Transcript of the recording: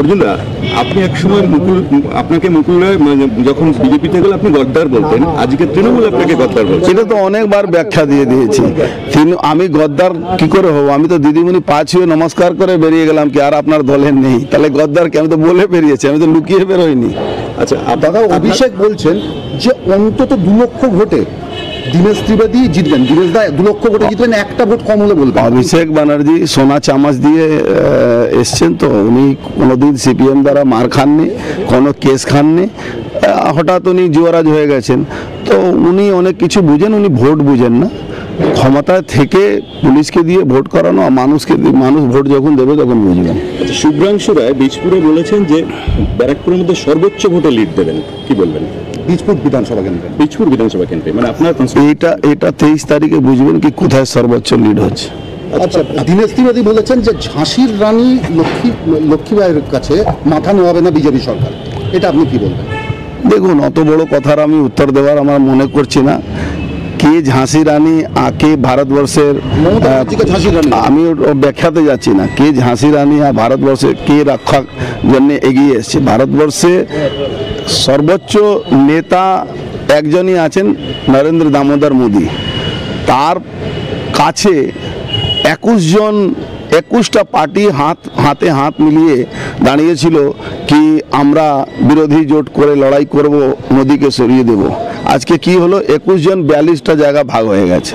অর্জুন দা আপনি একসময় মুকুল আপনাকে মুকুল মানে যখন বিজেপিতে গেলে আপনি গদ্দার বলতেন। আজকে তৃণমূল আপনাকে গদ্দার বলছে। এটা তো অনেকবার ব্যাখ্যা দিয়ে দিয়েছি। আমি গদ্দার কি করে হব? আমি তো দিদিমণি পা ছুঁয়ে নমস্কার করে বেরিয়ে গেলাম কি আর আপনার দলের নেই? তাহলে গদ্দার কি আমি তো বলে বেরিয়েছি আমি তো লুকিয়ে বেরোইনি। আচ্ছা দাদা অভিষেক বলছেন যে অন্তত দু লক্ষ ভোটে দীনেশ ত্রিবেদী জিতবেন। দীনেশ দা দু লক্ষ ভোটে জিতবেন একটা ভোট কম হলে বলবেন। অভিষেক ব্যানার্জি সোনা চামচ দিয়ে এসছেন তো উনি কোনোদিন সিপিএম দ্বারা মার খাননি কোনো কেস খাননি। হঠাৎ উনি যুবরাজ হয়ে গেছেন। তো উনি অনেক কিছু বুঝেন উনি ভোট বুঝেন না। ক্ষমতায় থেকে পুলিশকে দিয়ে ভোট করানো আর মানুষকে মানুষ ভোট যখন দেবে তখন বুঝবেন আচ্ছা, শুভ্রাংশু রায় বীজপুরে বলেছেন যে ব্যারাকপুরের মধ্যে সর্বোচ্চ ভোটে লিড দেবেন। কি বলবেন? বীজপুর বিধানসভা কেন্দ্রে। বীজপুর বিধানসভা কেন্দ্রে মানে আপনার এইটা এটা তেইশ তারিখে বুঝবেন কি কোথায় সর্বোচ্চ লিড হচ্ছে। আচ্ছা দীনেশ ত্রিবেদী বলেছেন যে ঝাঁসির রানী লক্ষ্মী লক্ষ্মীবাইয়ের কাছে মাথা নোয়াবে না বিজেপি সরকার। এটা আপনি কি বলবেন? দেখুন অত বড় কথার আমি উত্তর দেওয়ার আমার মনে করছি না। কে ঝাঁসি রানী আ কে ভারতবর্ষের আমি ব্যাখ্যাতে যাচ্ছি না। কে ঝাঁসি রানী আর ভারতবর্ষের কে রক্ষার জন্য এগিয়ে এসছে? ভারতবর্ষে সর্বোচ্চ নেতা একজনই আছেন নরেন্দ্র দামোদর মোদী। তার কাছে একুশ জন, একুশটা পার্টি হাত, হাতে হাত মিলিয়ে দাঁড়িয়েছিল কি আমরা বিরোধী জোট করে লড়াই করব, মোদীকে সরিয়ে দেব। আজকে কি হলো? একুশ জন, বিয়াল্লিশটা জায়গা ভাগ হয়ে গেছে।